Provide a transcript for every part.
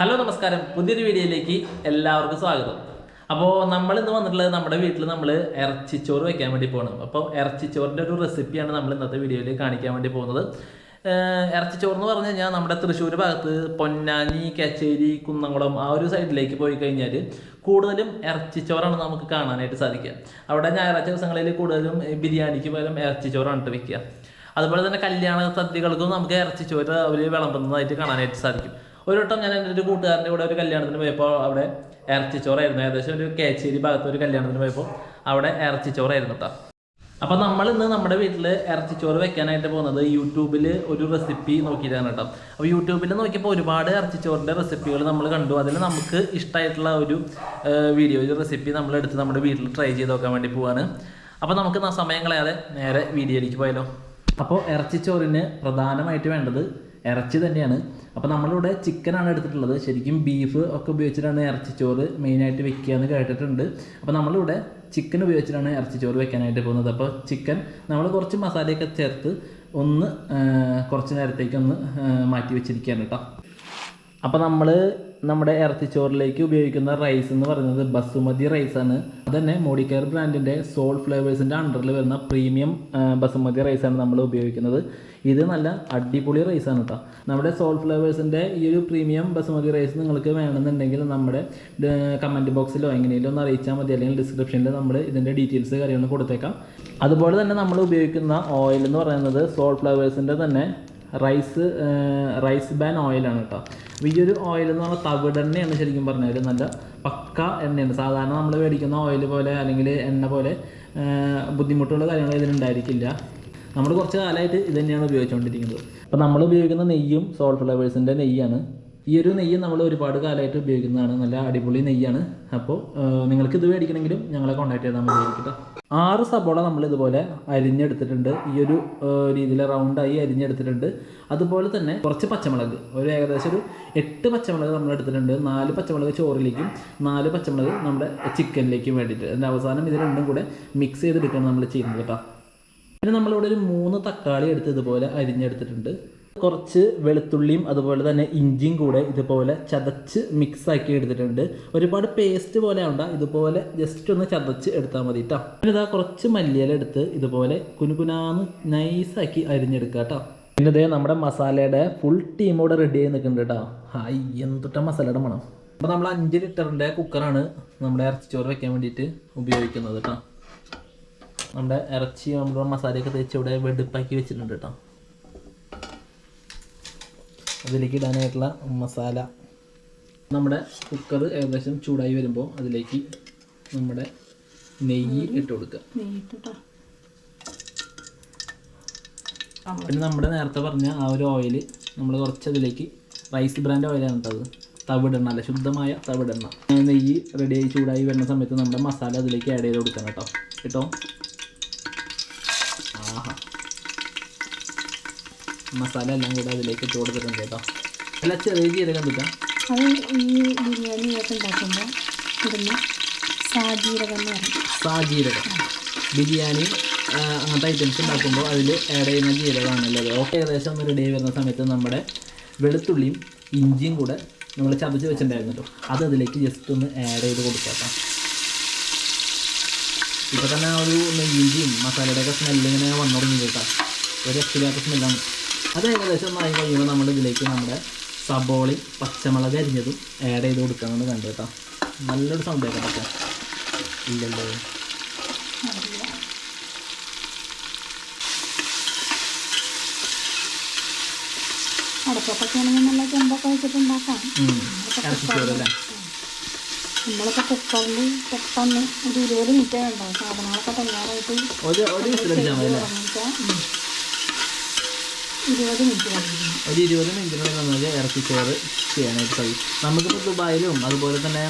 Hello നമസ്കാരം. പുതിയൊരു വീഡിയോയിലേക്ക് എല്ലാവർക്കും സ്വാഗതം. അപ്പോൾ നമ്മൾ ഇന്ന് വന്നിട്ടുള്ളത് നമ്മുടെ വീട്ടിൽ നമ്മൾ ഇറച്ചിച്ചോറ് വെക്കാൻ വേണ്ടി പോകണം അപ്പോൾ ഇറച്ചിച്ചോറിന്റെ ഒരു റെസിപ്പിയാണ് നമ്മൾ ഇന്നത്തെ വീഡിയോയിൽ കാണിക്കാൻ വേണ്ടി പോകുന്നത്. ഇറച്ചിച്ചോറ് എന്ന് പറഞ്ഞു കഴിഞ്ഞാൽ നമ്മുടെ തൃശ്ശൂർ ഭാഗത്ത് പൊന്നാനി കച്ചേരി കുന്നംകുളം ആ ഒരു സൈഡിലേക്ക് പോയി കഴിഞ്ഞാൽ കൂടുതലും ഇറച്ചിച്ചോറാണ് നമുക്ക് കാണാനായിട്ട് സാധിക്കുക. അവിടെ ഞായറാഴ്ച ദിവസങ്ങളിൽ കൂടുതലും ബിരിയാണിക്ക് പകരം ഇറച്ചിച്ചോറാണ് വെക്കുക. അതുപോലെ തന്നെ കല്യാണ സദ്യകൾക്കും നമുക്ക് ഇറച്ചിച്ചോറ് അവർ വിളമ്പുന്നതായിട്ട് കാണാനായിട്ട് സാധിക്കും. ഒരു വട്ടം ഞാൻ എന്റെ ഒരു കൂട്ടുകാരന്റെ കൂടെ ഒരു കല്യാണത്തിന് പോയപ്പോൾ അവിടെ ഇറച്ചിച്ചോറായിരുന്നു. ഏകദേശം ഒരു കേച്ചേരി ഭാഗത്ത് ഒരു കല്യാണത്തിന് പോയപ്പോൾ അവിടെ ഇറച്ചിച്ചോറായിരുന്നു കേട്ടോ. അപ്പോൾ നമ്മൾ ഇന്ന് നമ്മുടെ വീട്ടിൽ ഇറച്ചിച്ചോറ് വെക്കാനായിട്ട് പോകുന്നത് യൂട്യൂബിൽ ഒരു റെസിപ്പി നോക്കിയിട്ടാണ് കേട്ടോ. അപ്പോൾ യൂട്യൂബിൽ നോക്കിയപ്പോൾ ഒരുപാട് ഇറച്ചിച്ചോറിന്റെ റെസിപ്പികൾ നമ്മൾ കണ്ടു. അതിൽ നമുക്ക് ഇഷ്ടമായിട്ടുള്ള ഒരു വീഡിയോ ഒരു റെസിപ്പി നമ്മൾ എടുത്ത് നമ്മുടെ വീട്ടിൽ ട്രൈ ചെയ്ത് നോക്കാൻ വേണ്ടി പോവാണ്. അപ്പോൾ നമുക്ക് സമയം കളയാതെ നേരെ വീഡിയോയിലേക്ക് പോയാലോ. അപ്പോൾ ഇറച്ചിച്ചോറിന് പ്രധാനമായിട്ട് വേണ്ടത് ഇറച്ചി തന്നെയാണ്. അപ്പോൾ നമ്മളിവിടെ ചിക്കനാണ് എടുത്തിട്ടുള്ളത്. ശരിക്കും ബീഫ് ഒക്കെ ഉപയോഗിച്ചിട്ടാണ് ഇറച്ചിച്ചോറ് മെയിനായിട്ട് വെക്കുക എന്ന് കേട്ടിട്ടുണ്ട്. അപ്പോൾ നമ്മളിവിടെ ചിക്കൻ ഉപയോഗിച്ചിട്ടാണ് ഇറച്ചിച്ചോറ് വെക്കാനായിട്ട് പോകുന്നത്. അപ്പോൾ ചിക്കൻ നമ്മൾ കുറച്ച് മസാലയൊക്കെ ചേർത്ത് ഒന്ന് കുറച്ച് നേരത്തേക്ക് ഒന്ന് മാറ്റി വെച്ചിരിക്കുകയാണ് കേട്ടോ. അപ്പോൾ നമ്മൾ നമ്മുടെ ഇറച്ചി ചോറിലേക്ക് ഉപയോഗിക്കുന്ന റൈസ് എന്ന് പറയുന്നത് ബസുമതി റൈസാണ് അതന്നെ മോഡിക്കെയർ ബ്രാൻഡിന്റെ സോൾ ഫ്ലേവേഴ്സിന്റെ അണ്ടറിൽ വരുന്ന പ്രീമിയം ബസുമതി റൈസാണ് നമ്മൾ ഉപയോഗിക്കുന്നത്. ഇത് നല്ല അടിപൊളി റൈസാണ് കേട്ടോ നമ്മുടെ സോൾ ഫ്ലേവേഴ്സിന്റെ ഈ ഒരു പ്രീമിയം ബസുമതി റൈസ് നിങ്ങൾക്ക് വേണമെന്നുണ്ടെങ്കിൽ നമ്മുടെ കമന്റ് ബോക്സിലോ എങ്ങനെയെങ്കിലും ഒന്ന് അറിയിച്ചാൽ മതി. അല്ലെങ്കിൽ ഡിസ്ക്രിപ്ഷനിൽ നമ്മൾ ഇതിന്റെ ഡീറ്റെയിൽസ് കാര്യങ്ങൾ കൊടുത്തേക്കാം. അതുപോലെ തന്നെ നമ്മൾ ഉപയോഗിക്കുന്ന ഓയിൽ എന്ന് പറയുന്നത് സോൾ ഫ്ലേവേഴ്സിന്റെ തന്നെ റൈസ് റൈസ് ബാൻ ഓയിലാണ് കേട്ടോ അപ്പോൾ ഈ ഒരു ഓയിൽ എന്ന് പറഞ്ഞാൽ തവിടെണ്ണയാണ് ശരിക്കും പറഞ്ഞാൽ നല്ല പക്ക എണ്ണയാണ്. സാധാരണ നമ്മൾ മേടിക്കുന്ന ഓയിൽ പോലെ അല്ലെങ്കിൽ എണ്ണ പോലെ ബുദ്ധിമുട്ടുള്ള കാര്യങ്ങൾ ഇതിനുണ്ടായിരിക്കില്ല നമ്മൾ കുറച്ച് കാലമായിട്ട് ഇത് തന്നെയാണ് ഉപയോഗിച്ചുകൊണ്ടിരിക്കുന്നത്. അപ്പോൾ നമ്മൾ ഉപയോഗിക്കുന്ന നെയ്യും സോൾ ഫ്ലവേഴ്സിന്റെ നെയ്യാണ്. ഈ ഒരു നെയ്യ് നമ്മൾ ഒരുപാട് കാലമായിട്ട് ഉപയോഗിക്കുന്നതാണ്. നല്ല അടിപൊളി നെയ്യാണ്. അപ്പോൾ നിങ്ങൾക്ക് ഇത് മേടിക്കണമെങ്കിലും ഞങ്ങളെ കോൺടാക്ട് ചെയ്താൽ മതി. കേട്ടോ. ആറ് സബോള നമ്മൾ ഇതുപോലെ അരിഞ്ഞെടുത്തിട്ടുണ്ട്. ഈ ഒരു രീതിയിൽ റൗണ്ടായി അരിഞ്ഞെടുത്തിട്ടുണ്ട്. അതുപോലെ തന്നെ കുറച്ച് പച്ചമുളക്. ഒരു ഏകദേശം ഒരു എട്ട് പച്ചമുളക് നമ്മൾ എടുത്തിട്ടുണ്ട്. നാല് പച്ചമുളക് ചോറിലേക്കും നാല് പച്ചമുളക് നമ്മുടെ ചിക്കനിലേക്കും വേണ്ടിയിട്ട്. അതിന്റെ അവസാനം ഇത് രണ്ടും കൂടെ മിക്സ് ചെയ്തെടുക്കുകയാണ് നമ്മൾ ചെയ്യുന്നത് കേട്ടോ. പിന്നെ നമ്മളിവിടെ ഒരു മൂന്ന് തക്കാളി എടുത്ത് ഇതുപോലെ അരിഞ്ഞെടുത്തിട്ടുണ്ട്. കുറച്ച് വെളുത്തുള്ളിയും അതുപോലെ തന്നെ ഇഞ്ചിയും കൂടെ ഇതുപോലെ ചതച്ച് മിക്സ് ആക്കി എടുത്തിട്ടുണ്ട്. ഒരുപാട് പേസ്റ്റ് പോലെ ആവണ്ട ഇതുപോലെ ജസ്റ്റ് ഒന്ന് ചതച്ച് എടുത്താൽ മതി കേട്ടോ പിന്നെ ഇതാ കുറച്ച് മല്ലിയില എടുത്ത് ഇതുപോലെ കുനുകുനാന്ന് നൈസാക്കി അരിഞ്ഞെടുക്കുക കേട്ടോ പിന്നെ ഇതേ നമ്മുടെ മസാലയുടെ ഫുൾ ടീം ഇവിടെ റെഡി ആയി നിൽക്കുന്നുണ്ട് കേട്ടോ ഹായ് എന്തൊട്ട മസാലയുടെ മണം. അപ്പോൾ നമ്മൾ അഞ്ച് ലിറ്ററിന്റെ കുക്കറാണ് നമ്മുടെ ഇറച്ചിച്ചോറ് വെക്കാൻ വേണ്ടിയിട്ട് ഉപയോഗിക്കുന്നത് കേട്ടോ നമ്മുടെ ഇറച്ചി നമ്മുടെ മസാലയൊക്കെ തേച്ച് ഇവിടെ വെടുപ്പാക്കി വെച്ചിട്ടുണ്ട് കേട്ടോ. അതിലേക്ക് ഇടാനായിട്ടുള്ള മസാല. നമ്മുടെ കുക്കർ ഏകദേശം ചൂടായി വരുമ്പോൾ അതിലേക്ക് നമ്മുടെ നെയ്യ് ഇട്ട് കൊടുക്കുക. പിന്നെ നമ്മുടെ നേരത്തെ പറഞ്ഞ ആ ഒരു ഓയിൽ നമ്മൾ കുറച്ച് അതിലേക്ക് റൈസ് ബ്രാൻഡ് ഓയിലാണ് കേട്ടത് തവിടെണ്ണ അല്ല ശുദ്ധമായ തവിടെണ്ണ. നെയ്യ് റെഡിയായി ചൂടായി വരുന്ന സമയത്ത് നമ്മുടെ മസാല അതിലേക്ക് ആഡ് ചെയ്ത് കൊടുക്കണം കേട്ടോ. കേട്ടോ ആഹാ മസാല എല്ലാം കൂടെ അതിലേക്ക് ഇട്ട് കൊടുത്തിട്ടുണ്ട് കേട്ടോ. അല്ല ചെറിയ ജീരകം കിട്ടാം അത് ഈ ബിരിയാണി ഒക്കെ ഉണ്ടാക്കുമ്പോൾ ഇടുന്ന സാജീരകം എന്ന് പറയും. സാജീരകം. ബിരിയാണി അങ്ങനത്തെ ഐറ്റംസ് ഉണ്ടാക്കുമ്പോൾ അതിൽ ആഡ് ചെയ്യുന്ന ജീരകമാണല്ലോ ഓക്കെ ഏകദേശം ഒന്ന് റെഡി ആയി വരുന്ന സമയത്ത് നമ്മുടെ വെളുത്തുള്ളിയും ഇഞ്ചിയും കൂടെ നമ്മൾ ചതച്ച് വെച്ചിട്ടുണ്ടായിരുന്നല്ലോ അത് അതിലേക്ക് ജസ്റ്റ് ഒന്ന് ആഡ് ചെയ്ത് കൊടുക്കാം ഇപ്പോൾ തന്നെ ആ ഒരു നെയ്യിന്റെയും മസാലയുടെ ഒക്കെ സ്മെല്ല് ഇങ്ങനെ വന്നു തുടങ്ങി കേട്ടോ. ഒരു രക്ഷയില്ലാത്ത സ്മെല്ലാണ് അത് ഏകദേശം ഒന്നായി കഴിയുമ്പോൾ നമ്മൾ ഇതിലേക്ക് നമ്മുടെ സബോളി പച്ചമുളക് അരിഞ്ഞതും ആഡ് ചെയ്ത് കൊടുക്കാമെന്ന് കണ്ടു കേട്ടോ. നല്ലൊരു സൗണ്ട് കേട്ടോ ഇല്ലല്ലോ? അടുപ്പത്തൊക്കെ ആണെങ്കിൽ നല്ല ചെമ്പൊക്കെ വെച്ചിട്ട് ഉണ്ടാക്കാം. ഉം. ഇറച്ചിച്ചോറല്ലേ നമ്മളിപ്പോൾ കുക്കറിൽ പെട്ടെന്ന് ഒരു ഇരുപത് മിനിറ്റ് ഉണ്ടാവും സാധനങ്ങളൊക്കെ തയ്യാറായിട്ട് ഒരു ഒരു വിസിലടിച്ചാൽ മതി അല്ലേ തുടങ്ങിച്ചാൽ ഒരു ഇരുപത് മിനിറ്റിനുള്ളിൽ നമുക്ക് ഇറച്ചിച്ചോറ് ചെയ്യാനായിട്ട് കഴിയും നമുക്കിപ്പോൾ ദുബായിലും അതുപോലെ തന്നെ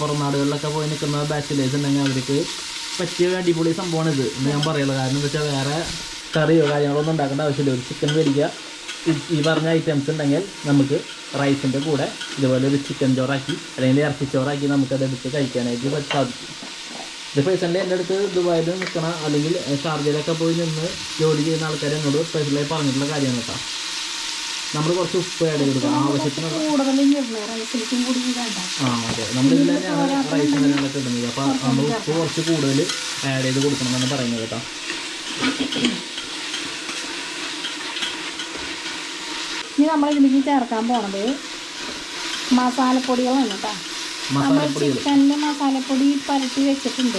പുറം നാടുകളിലൊക്കെ പോയി നിൽക്കുന്ന ബാച്ചിലേഴ്സ് ഉണ്ടെങ്കിൽ അവർക്ക് പറ്റിയ അടിപൊളി സംഭവമാണ് ഇത്. എന്ന് ഞാൻ പറയുള്ളൂ കാരണം എന്താ വെച്ചാൽ വേറെ കറിയോ കാര്യങ്ങളോ ഒന്നും ഉണ്ടാക്കേണ്ട ആവശ്യമില്ല. ഒരു ചിക്കൻ മേടിക്കുക. ഈ- പറഞ്ഞ ഐറ്റംസ് ഉണ്ടെങ്കിൽ നമുക്ക് റൈസിന്റെ കൂടെ ഇതുപോലെ ഒരു ചിക്കൻ ചോറാക്കി അല്ലെങ്കിൽ ഇറച്ചിച്ചോറാക്കി നമുക്കത് എടുത്ത് കഴിക്കാനായിട്ട് സാധിക്കും. ഇത് പേഴ്സണലി എന്റെ അടുത്ത് ദുബായിൽ നിൽക്കണ അല്ലെങ്കിൽ ഷാർജയിലൊക്കെ പോയി നിന്ന് ജോലി ചെയ്യുന്ന ആൾക്കാർ എന്നോട് സ്പെഷ്യലായി പറഞ്ഞിട്ടുള്ള കാര്യമാണ് കേട്ടോ നമ്മൾ കുറച്ച് ഉപ്പ് ആഡ് കൊടുക്കാം ആവശ്യത്തിനുള്ള ആ അതെ. നമ്മൾ ഇതിൽ തന്നെയാണ് റൈസ് കാര്യങ്ങളൊക്കെ ഇടുന്നത്. അപ്പോൾ നമ്മൾ ഉപ്പ് കുറച്ച് കൂടുതൽ ആഡ് ചെയ്ത് കൊടുക്കണം എന്നാണ് പറയുന്നത് കേട്ടോ ഇനി നമ്മൾ ഇതിലേക്ക് ചേർക്കാൻ പോണത് മസാലപ്പൊടികളാണ് കേട്ടോ നമ്മൾ ചിക്കന്റെ മസാലപ്പൊടി പരട്ടി വെച്ചിട്ടുണ്ട്.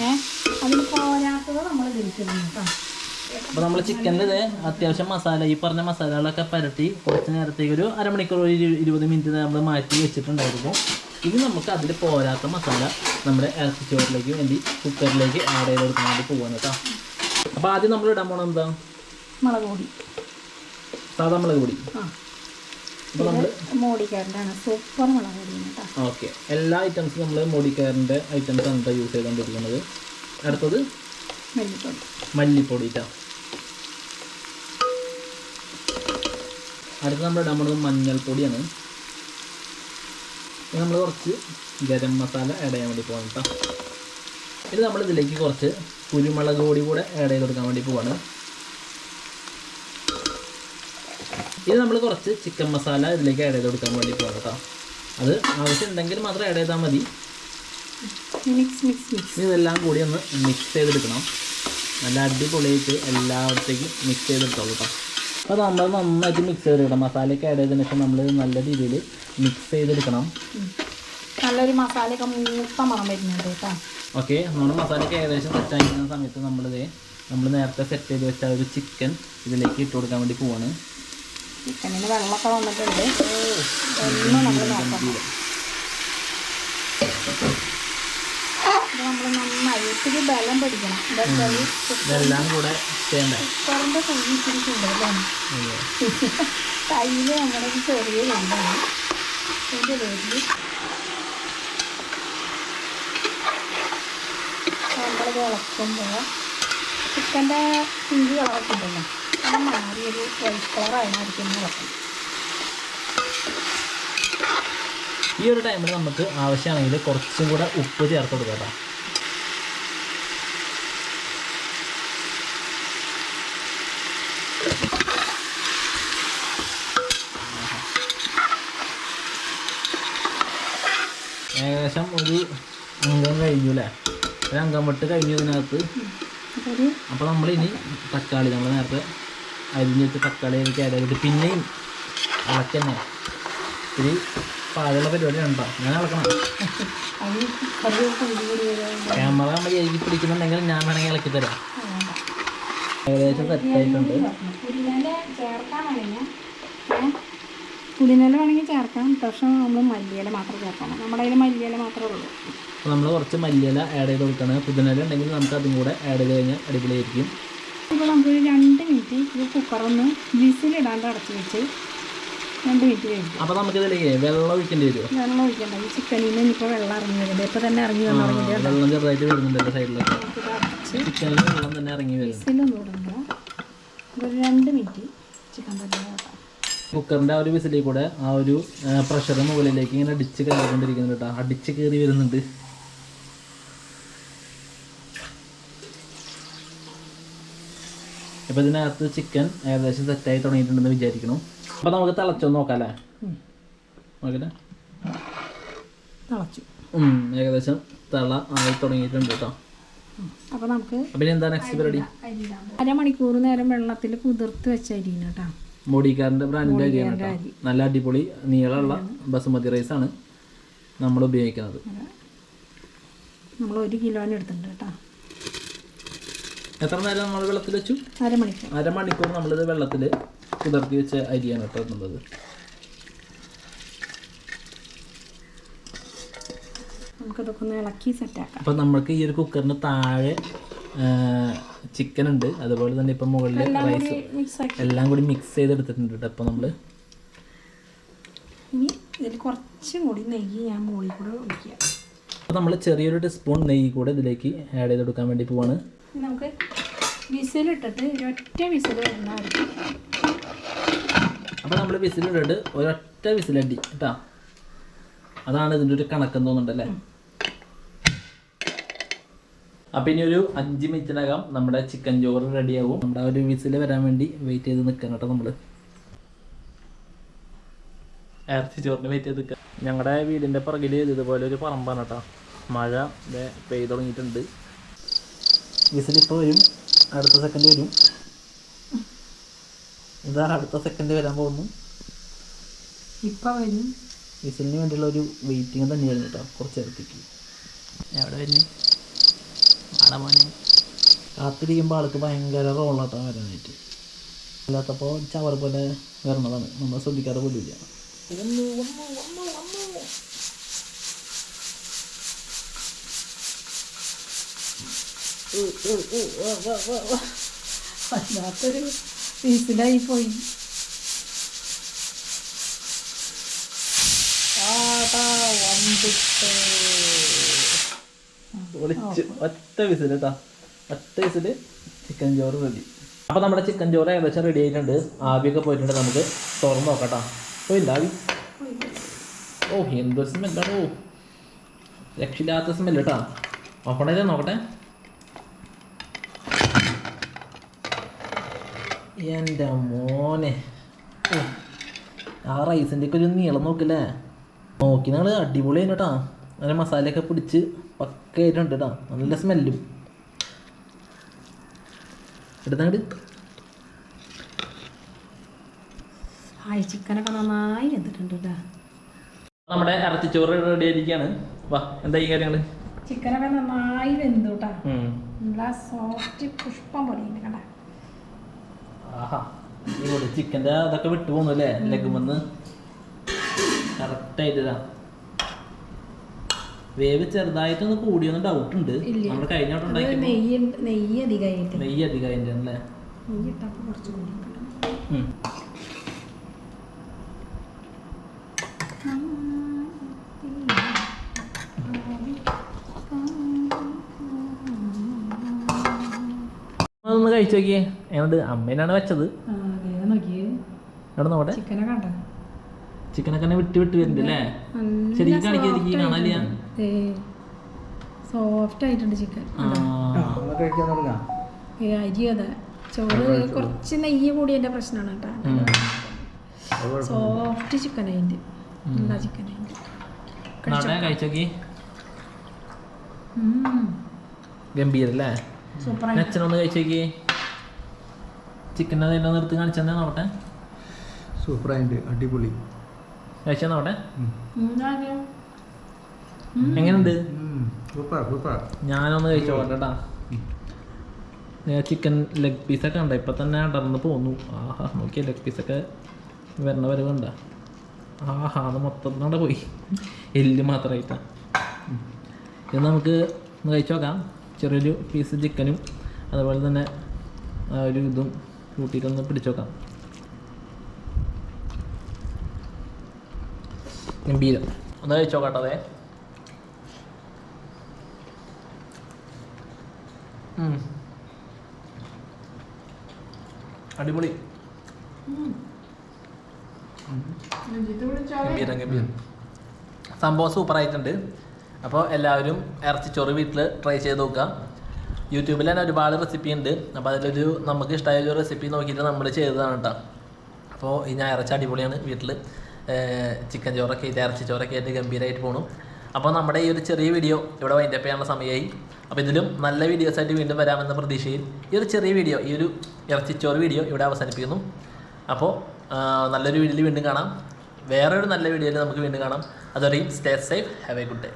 ഏഹ് അതിൽ പോരാത്തത് നമ്മൾ ഇതിരിക്കുന്നു കേട്ടോ അപ്പോൾ നമ്മൾ ഇത് അത്യാവശ്യം മസാല ഈ പറഞ്ഞ മസാലകളൊക്കെ പരട്ടി കുറച്ച് നേരത്തേക്ക് ഒരു അരമണിക്കൂർ ഒരു ഇരു- ഇരുപത് മിനിറ്റ് നമ്മൾ മാറ്റി വെച്ചിട്ടുണ്ടായിരുന്നു. ഇനി നമുക്ക് അതിൽ പോരാത്ത മസാല നമ്മുടെ ഇറച്ചിച്ചോറിലേക്ക് വേണ്ടി കുക്കറിലേക്ക് ആഡ് ചെയ്ത് കൊടുക്കാൻ വേണ്ടി പോകാൻ കേട്ടോ അപ്പോൾ ആദ്യം നമ്മൾ ഇടാൻ പോകണം എന്താ? മുളക് പൊടി. സാധാ മുളക് പൊടി. മോടിക്കാരന്റെയാണ് സൂപ്പർ മുളക് പൊടിയാണ് കേട്ടോ. ഓക്കെ. എല്ലാ ഐറ്റംസും നമ്മൾ മോഡിക്കാറിന്റെ ഐറ്റംസ് ആണ് കേട്ടോ യൂസ് ചെയ്തുകൊണ്ടിരിക്കുന്നത് അടുത്തത് മല്ലിപ്പൊടി. മല്ലിപ്പൊടി കേട്ടോ അടുത്ത് നമ്മൾ ഇടാൻ പോകുന്നത് മഞ്ഞൾപ്പൊടിയാണ്. നമ്മൾ കുറച്ച് ഗരം മസാല ആഡ് ചെയ്യാൻ വേണ്ടി പോകണം കേട്ടോ ഇത് നമ്മൾ ഇതിലേക്ക് കുറച്ച് കുരുമുളക് പൊടി കൂടെ ആഡ് ചെയ്ത് കൊടുക്കാൻ വേണ്ടി പോവാണ്. ഇത് നമ്മൾ കുറച്ച് ചിക്കൻ മസാല ഇതിലേക്ക് ആഡ് ചെയ്ത് കൊടുക്കാൻ വേണ്ടി പോകാം കേട്ടോ. അത് ആവശ്യമുണ്ടെങ്കിൽ മാത്രം ആഡ് ചെയ്താൽ മതി. മിക്സ് മിക്സ് മിക്സ് ഇതെല്ലാം കൂടി ഒന്ന് മിക്സ് ചെയ്തെടുക്കണം. നല്ല അടിപൊളിയായിട്ട് എല്ലായിടത്തേക്കും മിക്സ് ചെയ്തെടുത്തോളൂ കേട്ടോ. അപ്പോൾ നമ്മൾ നന്നായിട്ട് മിക്സ് ചെയ്തെടുക്കണം. മസാലയൊക്കെ ആഡ് ചെയ്തതിന് ശേഷം നമ്മൾ നല്ല രീതിയിൽ മിക്സ് ചെയ്തെടുക്കണം. നല്ലൊരു മസാലയൊക്കെ മൂത്ത മണം വരുന്നുണ്ട് കേട്ടോ. ഓക്കെ നമ്മുടെ മസാലയൊക്കെ ഏകദേശം സെറ്റ് ആയിരിക്കുന്ന സമയത്ത് നമ്മളിത് നമ്മൾ നേരത്തെ സെറ്റ് ചെയ്ത് വെച്ച ഒരു ചിക്കൻ ഇതിലേക്ക് ഇട്ട് കൊടുക്കാൻ വേണ്ടി പോവാണ്. ചിക്കനിന് വെള്ളമൊക്കെ വന്നിട്ടുണ്ട്. ഒന്നും നമ്മൾ നോക്കണം നമ്മൾ ബലം പിടിക്കണം. കൂടെ കുക്കറിന്റെ. കയ്യിൽ നമ്മുടെ ചെറിയ വെള്ളമാണ്. അതിന്റെ പേരിൽ നമ്മൾ ഇളക്കുമ്പോൾ ചിക്കന്റെ ഇഞ്ചി കളറൊക്കെ ഉണ്ടല്ലോ അത് മാറി ഒരു വൈറ്റ് കളറായിരിക്കും ഇളക്കണം ഈ ഒരു ടൈമിൽ നമുക്ക് ആവശ്യമാണെങ്കിൽ കുറച്ചും കൂടെ ഉപ്പ് ചേർത്ത് കൊടുക്കാം കേട്ടോ. ഏകദേശം ഒരു അംഗം കഴിഞ്ഞു അല്ലേ? ഒരു അംഗം വിട്ട് കഴിഞ്ഞതിനകത്ത് അപ്പോൾ നമ്മളിനി തക്കാളി നമ്മൾ നേരത്തെ അരിഞ്ഞ് തക്കാളിയൊക്കെ തക്കാളി എനിക്ക് ആഡ് ചെയ്തിട്ട് പിന്നെയും അളക്കന്നെ തന്നെ ഇത്തിരി പാടുള്ള പരിപാടി ഉണ്ടോ ഞാൻ ഇളക്കണം. ക്യാമറ നമ്മൾ എഴുതി പിടിക്കുന്നുണ്ടെങ്കിൽ ഞാൻ വേണമെങ്കിൽ ഇളക്കി തരാം. ഏകദേശം സെറ്റായിട്ടുണ്ട് പുതിനല വേണമെങ്കിൽ ചേർക്കാം പക്ഷെ നമ്മൾ മല്ലിയില മാത്രം ചേർക്കണം. നമ്മുടെ കയ്യിൽ മല്ലിയില മാത്രമേ ഉള്ളൂ. നമ്മൾ കുറച്ച് മല്ലിയില ആഡ് ചെയ്ത് കൊടുക്കണം. പുതിനല ഉണ്ടെങ്കിൽ നമുക്ക് അതും കൂടെ ആഡ് ചെയ്ത് കഴിഞ്ഞാൽ അടിപൊളിയായിരിക്കും. ഇപ്പോൾ നമുക്ക് രണ്ട് മിനിറ്റ് ഈ കുക്കറൊന്ന് വിസിലിടാണ്ട് അടച്ച് വെച്ച് രണ്ട് മിനിറ്റ് കഴിക്കും അപ്പോൾ നമുക്കിതിലേക്ക് വെള്ളം ഒഴിക്കേണ്ടി വരുമോ വെള്ളം ഒഴിക്കണ്ട. ഈ ചിക്കനിൽ നിന്ന് ഇപ്പോൾ വെള്ളം ഇറങ്ങി വരുന്നത് ഇപ്പോൾ തന്നെ ഇറങ്ങി വെള്ളം ചെറുതായിട്ട് വരുന്നുണ്ടല്ലോ സൈഡിലൊക്കെ. ചിക്കനിൽ വെള്ളം തന്നെ ഇറങ്ങി വരും വിസിലൊന്നും ഒരു രണ്ട് മിനിറ്റ് ചിക്കൻ കുക്കറിന്റെ ആ ഒരു വിസിലിൽ കൂടെ ആ ഒരു പ്രഷർ മുകളിലേക്ക് ഇങ്ങനെ അടിച്ച് കയറിക്കൊണ്ടിരിക്കുന്നുണ്ട് കേട്ടോ. അടിച്ച് കയറി വരുന്നുണ്ട്. ഇപ്പം ഇതിനകത്ത് ചിക്കൻ ഏകദേശം സെറ്റായി തുടങ്ങിയിട്ടുണ്ടെന്ന് വിചാരിക്കണം അപ്പൊ നമുക്ക് തിളച്ചൊന്ന് നോക്കാം അല്ലേ. നോക്കട്ടെ. തിളച്ചു. ഏകദേശം തിള ആയി തുടങ്ങിയിട്ടുണ്ട് കേട്ടോ. അപ്പോൾ നമുക്ക് അപ്പം എന്താ നെക്സ്റ്റ് പരിപാടി? അരമണിക്കൂർ നേരം വെള്ളത്തിൽ കുതിർത്ത് വെച്ച അരിയാണ് കേട്ടോ. മോഡിക്കാറിന്റെ ബ്രാൻഡിന്റെ അരിയാണ് കേട്ടോ. നല്ല അടിപൊളി നീളമുള്ള ബസുമതി റൈസാണ് നമ്മൾ ഉപയോഗിക്കുന്നത്. നമ്മൾ ഒരു കിലോന് എടുത്തിട്ടുണ്ട് കേട്ടോ. എത്ര നേരം നമ്മൾ വെള്ളത്തിൽ വെച്ചു? അരമണിക്കൂർ. അരമണിക്കൂർ നമ്മളിത് വെള്ളത്തിൽ കുതിർത്തി വെച്ച അരിയാണ് കേട്ടോ എന്നുള്ളത് നമുക്കിതൊക്കെ ഒന്ന് ഇളക്കി സെറ്റാക്കാം അപ്പം നമുക്ക് ഈ ഒരു കുക്കറിന് താഴെ ചിക്കൻ ഉണ്ട്. അതുപോലെ തന്നെ ഇപ്പം മുകളിൽ റൈസ് എല്ലാം കൂടി മിക്സ് ചെയ്തെടുത്തിട്ടുണ്ട് കേട്ടോ അപ്പം നമ്മൾ ഇനി ഇതിൽ കുറച്ചും കൂടി നെയ്യ് ഞാൻ മുകളിൽ കൂടെ ഒഴിക്കുക. അപ്പോൾ നമ്മൾ ചെറിയൊരു ടീസ്പൂൺ നെയ്യ് കൂടെ ഇതിലേക്ക് ആഡ് ചെയ്ത് കൊടുക്കാൻ വേണ്ടി പോവാണ്. നമുക്ക് വിസിലിട്ടിട്ട് ഒരൊറ്റ വിസിൽ അപ്പൊ അപ്പോൾ നമ്മൾ വിസിലിട്ടിട്ട് ഒരൊറ്റ വിസിലടി കേട്ടോ? അതാണ് ഇതിന്റെ ഒരു കണക്കെന്ന് തോന്നുന്നുണ്ടല്ലേ? അപ്പം ഇനി ഒരു അഞ്ച് മിനിറ്റിനകം നമ്മുടെ ചിക്കൻ ചോറ് റെഡിയാവും. നമ്മുടെ ആ ഒരു വിസിൽ വരാൻ വേണ്ടി വെയിറ്റ് ചെയ്ത് നിൽക്കണം കേട്ടോ നമ്മൾ ഇറച്ചി ചോറിന് വെയിറ്റ് ചെയ്ത് നിൽക്കുക ഞങ്ങളുടെ വീടിന്റെ പുറകിൽ ഇതുപോലെ ഒരു പറമ്പാണ് കേട്ടോ. മഴ പെയ്ത് തുടങ്ങിയിട്ടുണ്ട്. വിസിലിപ്പോൾ വരും. അടുത്ത സെക്കൻഡ് വരും. ഇതാ അടുത്ത സെക്കൻഡ് വരാൻ പോകുന്നു ഇപ്പൊ വരും. വിസിലിന് വേണ്ടിയുള്ള ഒരു വെയിറ്റിംഗ് തന്നെയായിരുന്നു കേട്ടോ കുറച്ച് നേരത്തേക്ക്. എവിടെ വരുന്നു? ആടെ മോനെ. കാത്തിരിക്കുമ്പോൾ ആൾക്ക് ഭയങ്കര റോളാട്ടോ വരാനായിട്ട്. അല്ലാത്തപ്പോൾ ചവർ പോലെ വരണതാണ്. നമ്മൾ ശ്രദ്ധിക്കാതെ പോലും ഇല്ല വന്നു വന്നു വന്നു വന്നു വല്ലാത്തൊരു പീസിലായി പോയി. ചിക്കൻ ചോറ് റെഡി അപ്പോൾ നമ്മുടെ ചിക്കൻ ചോറ് ഏകദേശം റെഡി ആയിട്ടുണ്ട്. ആവിയൊക്കെ പോയിട്ടുണ്ട് നമുക്ക്. തുറന്ന് നോക്കട്ടാ. പോയില്ല ആവി? ഓ എന്തൊരു സ്മെല്ലാണ് ഓ രക്ഷയില്ലാത്ത സ്മെല്ല് കേട്ടാ നോക്കണേ നോക്കട്ടെ. എന്റെ മോനെ. ആ റൈസിന്റെ ഒക്കെ ഒരു നീളം നോക്കില്ലേ? നോക്കി നിങ്ങൾ അടിപൊളിയാണ് കേട്ടോ അങ്ങനെ മസാലയൊക്കെ പിടിച്ച് പക്കയായിട്ടുണ്ട് കേട്ടോ നല്ല സ്മെല്ലും. എടുത്തങ്ങട്. ഹായ് ചിക്കനൊക്കെ നന്നായി വെന്തിട്ടുണ്ട് കേട്ടോ നമ്മുടെ ഇറച്ചിച്ചോറ് റെഡി ആയിരിക്കാണ്. വാ എന്താ ഈ കാര്യങ്ങൾ ചിക്കനൊക്കെ നന്നായി വെന്തുട്ടാ നല്ല സോഫ്റ്റ് പുഷ്പം പോലെ കണ്ട ആഹാ ഇവിടെ ചിക്കന്റെ അതൊക്കെ വിട്ടു പോന്നു അല്ലേ ലെഗ് വന്ന് കറക്റ്റായിട്ട് വേവ് ചെറുതായിട്ടൊന്ന് കൂടിയൊന്ന് ഡൗട്ട് ഉണ്ട്. നമ്മൾ കഴിഞ്ഞ വട്ടം നെയ്യ് അധികമായിട്ട് നെയ്യ് അധികം അതിന്റെ അല്ലേ നെയ്യ് ഇട്ടപ്പോൾ കുറച്ച് കൂടി. അതൊന്ന് കഴിച്ചു നോക്കിയേ. എന്നോട് അമ്മേനാണ് വെച്ചത്. ചിക്കനൊക്കെ വിട്ട് വിട്ട് വരുന്നുണ്ട് അല്ലേ? ശരിക്കും കാണിക്കാതിരിക്കും കാണാനില്ല. സോഫ്റ്റ് ആയിട്ടുണ്ട് ചിക്കൻ. ആ. ഏ അരി അതെ. ചോറ് കുറച്ച് നെയ്യ് കൂടിയതിന്റെ പ്രശ്നമാണ് കേട്ടോ. സോഫ്റ്റ് ചിക്കൻ അതിന്റെ ചിക്കൻ അതിന്റെ കഴിച്ചോക്കി. ഗംഭീരല്ലേ? സൂപ്പറായി. അച്ഛനൊന്ന് കഴിച്ചേക്ക് ചിക്കൻ തന്നെ നിർത്തി കാണിച്ചെന്നേ നോട്ടെ സൂപ്പറായിട്ട് അടിപൊളി. കഴിച്ചാ നോട്ടെ എങ്ങനെയുണ്ട്? Super super. ഞാനൊന്ന് കഴിച്ചോ കേട്ടാ ചിക്കൻ ലെഗ് പീസൊക്കെ ഉണ്ട് ഇപ്പം തന്നെ അടർന്ന് പോന്നു. ആഹാ നോക്കിയ ലെഗ് പീസൊക്കെ വരണ വരെ വേണ്ട ആഹാ അത് മൊത്തത്തിനോടെ പോയി. എല്ല് മാത്രമായിട്ടാണ് ഇത് നമുക്ക് ഒന്ന് കഴിച്ചു നോക്കാം. ചെറിയൊരു പീസ് ചിക്കനും അതുപോലെ തന്നെ ആ ഒരു ഇതും കൂട്ടിയിട്ടൊന്ന് പിടിച്ചോക്കാം ഗംഭീരം. ഒന്ന് കഴിച്ചു നോക്കാട്ടോ അതെ ഉം. അടിപൊളി. ഗംഭീരം ഗംഭീരം. സംഭവം സൂപ്പർ ആയിട്ടുണ്ട്. അപ്പോൾ എല്ലാവരും ഇറച്ചിച്ചോറ് വീട്ടിൽ ട്രൈ ചെയ്ത് നോക്കുക യൂട്യൂബിൽ തന്നെ ഒരുപാട് റെസിപ്പി ഉണ്ട്. അപ്പോൾ അതിലൊരു നമുക്ക് ഇഷ്ടമായ ഒരു റെസിപ്പി നോക്കിയിട്ട് നമ്മൾ ചെയ്തതാണ് കേട്ടോ അപ്പോൾ ഈ ഇറച്ചി അടിപൊളിയാണ് വീട്ടിൽ. ചിക്കൻ ചോറൊക്കെ ആയിട്ട് ഇറച്ചി ചോറൊക്കെ ആയിട്ട് ഗംഭീരമായിട്ട് പോകണം അപ്പോൾ നമ്മുടെ ഈ ഒരു ചെറിയ വീഡിയോ ഇവിടെ വൈൻഡപ്പ് ചെയ്യാനുള്ള സമയമായി അപ്പോൾ ഇതിലും നല്ല വീഡിയോസ് ആയിട്ട് വീണ്ടും വരാമെന്ന പ്രതീക്ഷയിൽ ഈ ഒരു ചെറിയ വീഡിയോ ഈ ഒരു ഇറച്ചിച്ചോറ് വീഡിയോ ഇവിടെ അവസാനിപ്പിക്കുന്നു. അപ്പോൾ നല്ലൊരു വീഡിയോയിൽ വീണ്ടും കാണാം. വേറൊരു നല്ല വീഡിയോയിൽ നമുക്ക് വീണ്ടും കാണാം. അതുവരെയും stay safe have a good day